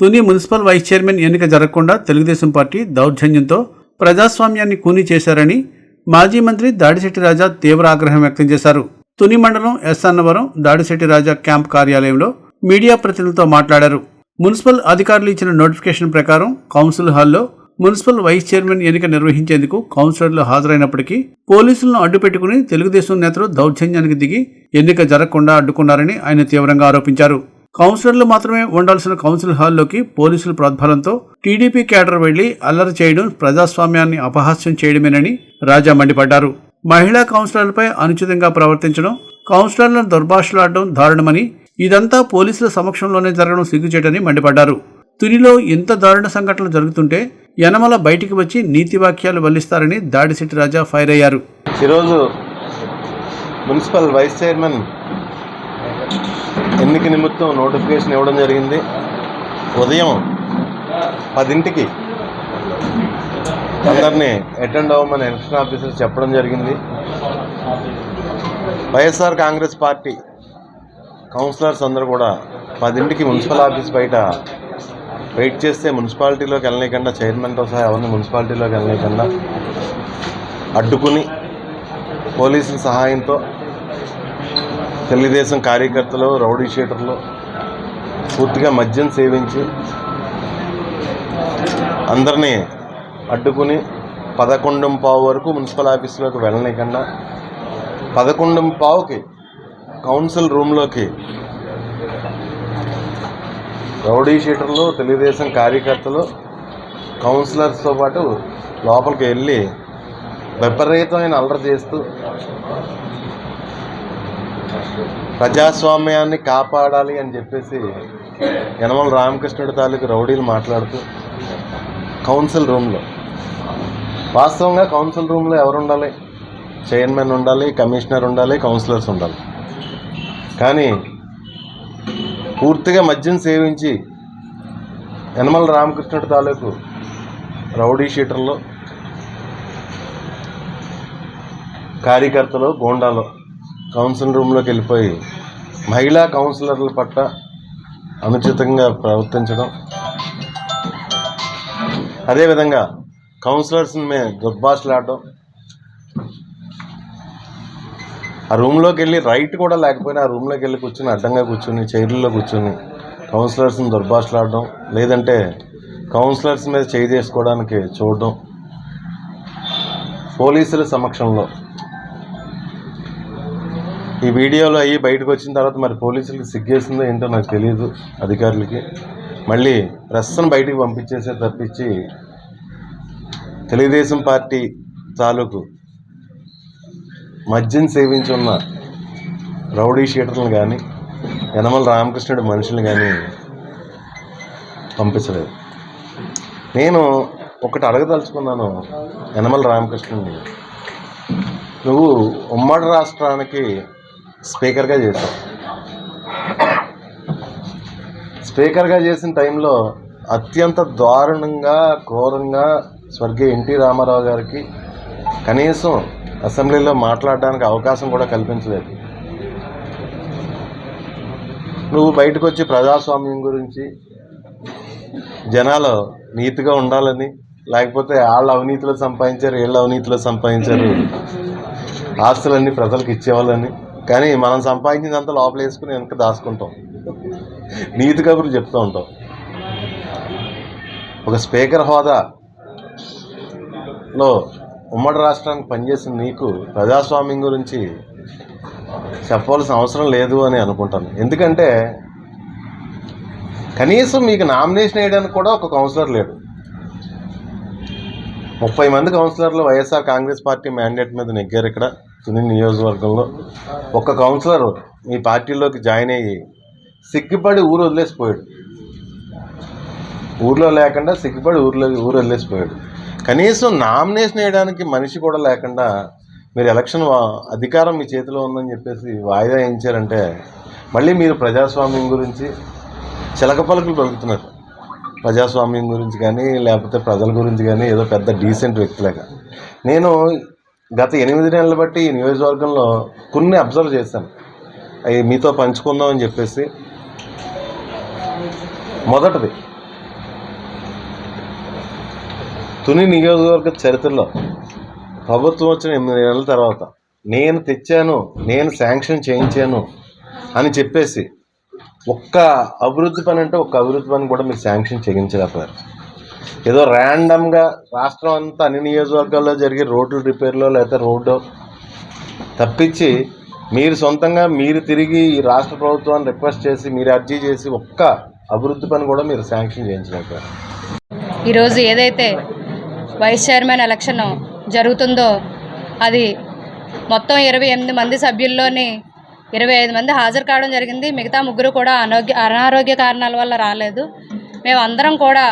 Tuni municipal vice chairman ఎన్నిక జరగకుండా Telugu Desam party దౌర్జన్యంతో ప్రజాస్వామ్యాన్ని కూనీ చేశారని మాజీ మంత్రి దాడిశెట్టి రాజా తీవ్ర ఆగ్రహం వ్యక్తం చేశారు. తుని మండలం ఎస్సన్నవరం దాడిశెట్టి రాజా క్యాంప్ కార్యాలయంలో మీడియా ప్రతినిధులతో మాట్లాడారు. మున్సిపల్ అధికారులు ఇచ్చిన నోటిఫికేషన్ ప్రకారం కౌన్సిల్ హాల్లో మున్సిపల్ వైస్ చైర్మన్ ఎన్నిక నిర్వహించేందుకు కౌన్సిలర్లు హాజరైనప్పటికీ పోలీసులను అడ్డుపెట్టుకుని తెలుగుదేశం నేతలు దౌర్జన్యానికి దిగి ఎన్నిక జరగకుండా అడ్డుకున్నారని ఆయన తీవ్రంగా ఆరోపించారు. కౌన్సిలర్లు మాత్రమే ఉండాల్సిన కౌన్సిల్ హాల్లోకి పోలీసుల ప్రోద్బలంతో టీడీపీ కేడర్ వెళ్ళి అల్లరి చేయడం ప్రజాస్వామ్యాన్ని అపహాస్యం చేయడమేనని రాజా మండిపడ్డారు. మహిళా కౌన్సిలర్లపై అనుచితంగా ప్రవర్తించడం కౌన్సిలర్లను దుర్భాషలాడడం దారుణమని ఇదంతా పోలీసుల సమక్షంలోనే జరగడం సిగ్గుచేటని మండిపడ్డారు. తునిలో ఇంత దారుణ సంఘటనలు జరుగుతుంటే యనమల బయటికి వచ్చి నీతి వాక్యాలు వల్లిస్తారని దాడిశెట్టి రాజా ఫైర్ అయ్యారు. ఈరోజు మున్సిపల్ వైస్ చైర్మన్ ఎన్నిక నిమిత్తం నోటిఫికేషన్ ఇవ్వడం జరిగింది. ఉదయం పదింటికి అందరినీ అటెండ్ అవ్వమని ఎలక్షన్ ఆఫీసర్ చెప్పడం జరిగింది. వైఎస్ఆర్ కాంగ్రెస్ పార్టీ కౌన్సిలర్స్ అందరూ కూడా పదింటికి మున్సిపల్ ఆఫీస్ బయట వెయిట్ చేస్తే మున్సిపాలిటీలోకి వెళ్ళలేకుండా చైర్మన్తో సహా ఎవరిని మున్సిపాలిటీలోకి వెళ్ళలేకుండా అడ్డుకుని పోలీసుల సహాయంతో తెలుగుదేశం కార్యకర్తలు రౌడీ షీటర్లు పూర్తిగా మద్యం సేవించి అందరినీ అడ్డుకుని పదకొండు పావు వరకు మున్సిపల్ ఆఫీసులోకి వెళ్ళలేకుండా పదకొండు పావుకి కౌన్సిల్ రూమ్లోకి రౌడీ షీటర్లు తెలుగుదేశం కార్యకర్తలు కౌన్సిలర్స్తో పాటు లోపలికి వెళ్ళి విపరీతమైన అల్లరి చేస్తూ ప్రజాస్వామ్యాన్ని కాపాడాలి అని చెప్పేసి యనమల రామకృష్ణుడి తాలూకు రౌడీలు మాట్లాడుతూ కౌన్సిల్ రూమ్లో. వాస్తవంగా కౌన్సిల్ రూమ్లో ఎవరు ఉండాలి? చైర్మన్ ఉండాలి కమిషనర్ ఉండాలి కౌన్సిలర్స్ ఉండాలి. కానీ పూర్తిగా మద్యం సేవించి యనమల రామకృష్ణుడి తాలూకు రౌడీ షీటర్లో కార్యకర్తలు గోండాలో కౌన్సిల్ రూమ్లోకి వెళ్ళిపోయి మహిళా కౌన్సిలర్ల పట్ల అనుచితంగా ప్రవర్తించడం. అదేవిధంగా కౌన్సిలర్స్ని మేము దుర్భాషలాడడం ఆ రూమ్లోకి వెళ్ళి రైట్ కూడా లేకపోయినా ఆ రూమ్లోకి వెళ్ళి కూర్చుని అడ్డంగా కూర్చుని చైర్లలో కూర్చుని కౌన్సిలర్స్ని దుర్భాషలాడడం లేదంటే కౌన్సిలర్స్ మీద చేయి చేసుకోవడానికి చూడడం. పోలీసుల సమక్షంలో ఈ వీడియోలో అయ్యి బయటకు వచ్చిన తర్వాత మరి పోలీసులకు సిగ్గేసిందో ఏంటో నాకు తెలియదు అధికారులకి. మళ్ళీ ప్రస్తుతం బయటికి పంపించేసే తప్పించి తెలుగుదేశం పార్టీ తాలూకు మద్యం సేవించున్న రౌడీ షీటర్లను కానీ యనమల రామకృష్ణుడి మనుషులు కానీ పంపించలేదు. నేను ఒకటి అడగదలుచుకున్నాను యనమల రామకృష్ణుడిని నువ్వు ఉమ్మడి రాష్ట్రానికి స్పీకర్గా చేశాం. స్పీకర్గా చేసిన టైంలో అత్యంత దారుణంగా ఘోరంగా స్వర్గీయ ఎన్టీ రామారావు గారికి కనీసం అసెంబ్లీలో మాట్లాడడానికి అవకాశం కూడా కల్పించలేదు. నువ్వు బయటకు వచ్చి ప్రజాస్వామ్యం గురించి జనాలు నీతిగా ఉండాలని లేకపోతే వాళ్ళ అవినీతిలో సంపాదించారు వీళ్ళ అవినీతిలో సంపాదించారు ఆస్తులన్నీ ప్రజలకు ఇచ్చేవాళ్ళని కానీ మనం సంపాదించినంత లోపల వేసుకుని వెనక దాచుకుంటాం. నీతి కబుర్లు చెప్తూ ఉంటాం. ఒక స్పీకర్ హోదాలో ఉమ్మడి రాష్ట్రానికి పనిచేసిన నీకు ప్రజాస్వామ్యం గురించి చెప్పవలసిన అవసరం లేదు అని అనుకుంటాను. ఎందుకంటే కనీసం మీకు నామినేషన్ వేయడానికి కూడా ఒక కౌన్సిలర్ లేడు. ముప్పై మంది కౌన్సిలర్లు వైఎస్ఆర్ కాంగ్రెస్ పార్టీ మ్యాండేట్ మీద నెగ్గారు ఇక్కడ. తుని నియోజకవర్గంలో ఒక్క కౌన్సిలర్ మీ పార్టీలోకి జాయిన్ అయ్యి సిగ్గుపడి ఊరు వదిలేసిపోయాడు. ఊర్లో లేకుండా సిగ్గుపడి ఊర్లో ఊరు వదిలేసిపోయాడు. కనీసం నామినేషన్ వేయడానికి మనిషి కూడా లేకుండా మీరు ఎలక్షన్ అధికారం మీ చేతిలో ఉందని చెప్పేసి వాయిదా వేయించారంటే మళ్ళీ మీరు ప్రజాస్వామ్యం గురించి చిలక పలుకులు పలుకుతున్నారు. ప్రజాస్వామ్యం గురించి కానీ లేకపోతే ప్రజల గురించి కానీ ఏదో పెద్ద డీసెంట్ వ్యక్తులేగా నేను గత ఎనిమిది నెలలు బట్టి ఈ నియోజకవర్గంలో కొన్ని అబ్జర్వ్ చేశాను అవి మీతో పంచుకుందాం అని చెప్పేసి. మొదటిది తుని నియోజకవర్గ చరిత్రలో ప్రభుత్వం వచ్చిన ఎనిమిది నెలల తర్వాత నేను తెచ్చాను నేను శాంక్షన్ చేయించాను అని చెప్పేసి ఒక్క అభివృద్ధి పని అంటే ఒక్క అభివృద్ధి పని కూడా మీరు శాంక్షన్ చేయించలేకపోయారు. ఏదో ర్యాండమ్గా రాష్ట్రం అంతా అన్ని నియోజకవర్గాల్లో జరిగే రోడ్లు రిపేర్లో లేకపోతే రోడ్డు తప్పించి మీరు సొంతంగా మీరు తిరిగి ఈ రాష్ట్ర ప్రభుత్వాన్ని రిక్వెస్ట్ చేసి మీరు అర్జీ చేసి ఒక్క అభివృద్ధి పని కూడా మీరు శాంక్షన్ చేయించలేకపోయారు. ఈరోజు ఏదైతే వైస్ చైర్మన్ ఎలక్షన్ జరుగుతుందో అది మొత్తం ఇరవై ఎనిమిది మంది సభ్యుల్లోని ఇరవై ఐదు మంది హాజరు కావడం జరిగింది. మిగతా ముగ్గురు కూడా అనారోగ్య అనారోగ్య కారణాల వల్ల రాలేదు. మేమందరం కూడా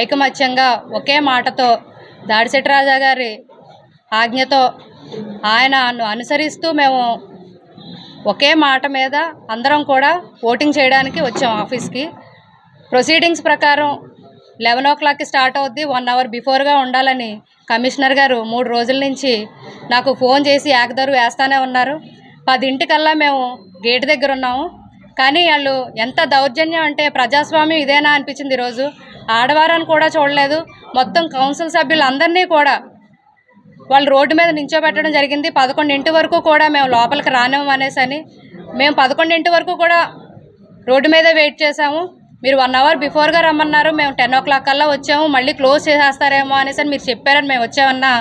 ఐకమత్యంగా ఒకే మాటతో దాడిశెట్టి రాజా గారి ఆజ్ఞతో ఆయనను అనుసరిస్తూ మేము ఒకే మాట మీద అందరం కూడా ఓటింగ్ చేయడానికి వచ్చాం ఆఫీస్కి. ప్రొసీడింగ్స్ ప్రకారం లెవెన్ ఓ క్లాక్కి స్టార్ట్ అవుద్ది వన్ అవర్ బిఫోర్గా ఉండాలని కమిషనర్ గారు మూడు రోజుల నుంచి నాకు ఫోన్ చేసి ఏకదరు వేస్తానే ఉన్నారు. పదింటికల్లా మేము గేట్ దగ్గర ఉన్నాము. కానీ వాళ్ళు ఎంత దౌర్జన్యం అంటే ప్రజాస్వామ్యం ఇదేనా అనిపించింది ఈరోజు. ఆడవారని కూడా చూడలేదు. మొత్తం కౌన్సిల్ సభ్యులందరినీ కూడా వాళ్ళు రోడ్డు మీద నించోబెట్టడం జరిగింది. పదకొండింటి వరకు కూడా మేము లోపలికి రానివ్వం అనేసి అని మేము పదకొండింటి వరకు కూడా రోడ్డు మీదే వెయిట్ చేసాము మీరు వన్ అవర్ బిఫోర్గా రమ్మన్నారు. మేము టెన్ ఓ క్లాక్ కల్లా వచ్చాము. మళ్ళీ క్లోజ్ చేసేస్తారేమో అనేసి అని మీరు చెప్పారని మేము వచ్చామన్నా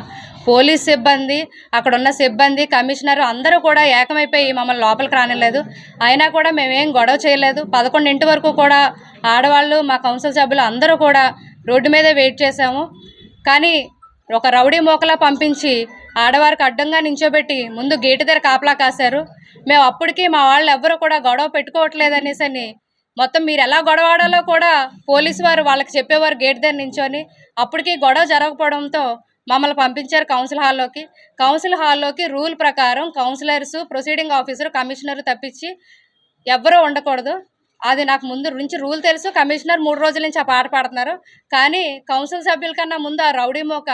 పోలీస్ సిబ్బంది అక్కడ ఉన్న సిబ్బంది కమిషనర్ అందరూ కూడా ఏకమైపోయి మమ్మల్ని లోపలికి రానిలేదు. అయినా కూడా మేమేం గొడవ చేయలేదు. పదకొండింటి వరకు కూడా ఆడవాళ్ళు మా కౌన్సిల్ సభ్యులు అందరూ కూడా రోడ్డు మీదే వెయిట్ చేసాము కానీ ఒక రౌడీ మోకలా పంపించి ఆడవారికి అడ్డంగా నించోబెట్టి ముందు గేటు దగ్గర కాపలా కాశారు. మేము అప్పటికి మా వాళ్ళు ఎవ్వరూ కూడా గొడవ పెట్టుకోవట్లేదు అనేసి అని మొత్తం మీరు ఎలా గొడవ ఆడాలో కూడా పోలీసు వారు వాళ్ళకి చెప్పేవారు గేట్ దగ్గర నించొని. అప్పటికి గొడవ జరగకపోవడంతో మమ్మల్ని పంపించారు కౌన్సిల్ హాల్లోకి. కౌన్సిల్ హాల్లోకి రూల్ ప్రకారం కౌన్సిలర్స్ ప్రొసీడింగ్ ఆఫీసర్ కమిషనర్ తప్పించి ఎవ్వరూ ఉండకూడదు. అది నాకు ముందు నుంచి రూల్ తెలుసు. కమిషనర్ మూడు రోజుల నుంచి ఆ పాట పాడుతున్నారు. కానీ కౌన్సిల్ సభ్యుల కన్నా ముందు ఆ రౌడీ మోక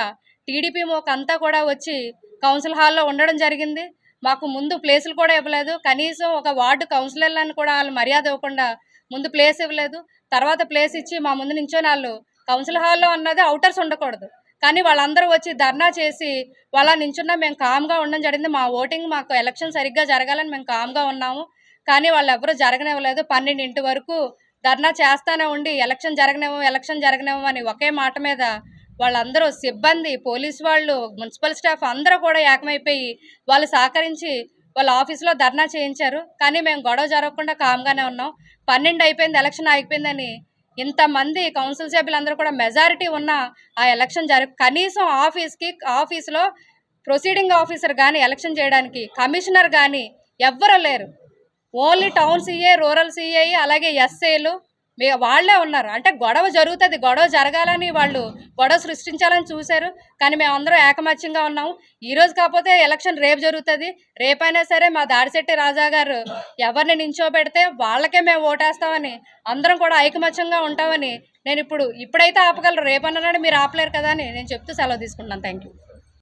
టీడీపీ మోక అంతా కూడా వచ్చి కౌన్సిల్ హాల్లో ఉండడం జరిగింది. మాకు ముందు ప్లేసులు కూడా ఇవ్వలేదు. కనీసం ఒక వార్డు కౌన్సిలర్లను కూడా వాళ్ళు మర్యాద ఇవ్వకుండా ముందు ప్లేస్ ఇవ్వలేదు. తర్వాత ప్లేస్ ఇచ్చి మా ముందు నించొని వాళ్ళు కౌన్సిల్ హాల్లో ఉన్నది అవుటర్స్ ఉండకూడదు. కానీ వాళ్ళందరూ వచ్చి ధర్నా చేసి వాళ్ళ నించున్నా మేము కామ్గా ఉండడం జరిగింది. మా ఓటింగ్ మాకు ఎలక్షన్ సరిగ్గా జరగాలని మేము కామ్గా ఉన్నాము. కానీ వాళ్ళు ఎవరు జరగనివ్వలేదు. పన్నెండింటి వరకు ధర్నా చేస్తానే ఉండి ఎలక్షన్ జరగనేమో ఎలక్షన్ జరగనేమో అని ఒకే మాట మీద వాళ్ళందరూ సిబ్బంది పోలీస్ వాళ్ళు మున్సిపల్ స్టాఫ్ అందరూ కూడా ఏకమైపోయి వాళ్ళు సహకరించి వాళ్ళ ఆఫీస్లో ధర్నా చేయించారు. కానీ మేము గొడవ జరగకుండా కామ్గానే ఉన్నాం. పన్నెండు అయిపోయింది ఎలక్షన్ అయిపోయిందని ఇంతమంది కౌన్సిల్ సభ్యులందరూ కూడా మెజారిటీ ఉన్న ఆ ఎలక్షన్ జరి కనీసం ఆఫీస్కి ఆఫీస్లో ప్రొసీడింగ్ ఆఫీసర్ కానీ ఎలక్షన్ చేయడానికి కమిషనర్ కానీ ఎవ్వరూ లేరు. Only town CA rural CA అలాగే ఎస్ఏలు మీ వాళ్ళే ఉన్నారు. అంటే గొడవ జరుగుతుంది. గొడవ జరగాలని వాళ్ళు గొడవ సృష్టించాలని చూశారు. కానీ మేమందరం ఏకమత్యంగా ఉన్నాము. ఈరోజు కాకపోతే ఎలక్షన్ రేపు జరుగుతుంది. రేపైనా సరే మా దాడిశెట్టి రాజా గారు ఎవరిని నించోబెడితే వాళ్ళకే మేము ఓటేస్తామని అందరం కూడా ఐకమత్యంగా ఉంటామని నేను ఇప్పుడు ఇప్పుడైతే ఆపగలరు రేపన్నా మీరు ఆపలేరు కదా అని నేను చెప్తూ సెలవు తీసుకుంటున్నాను. Thank you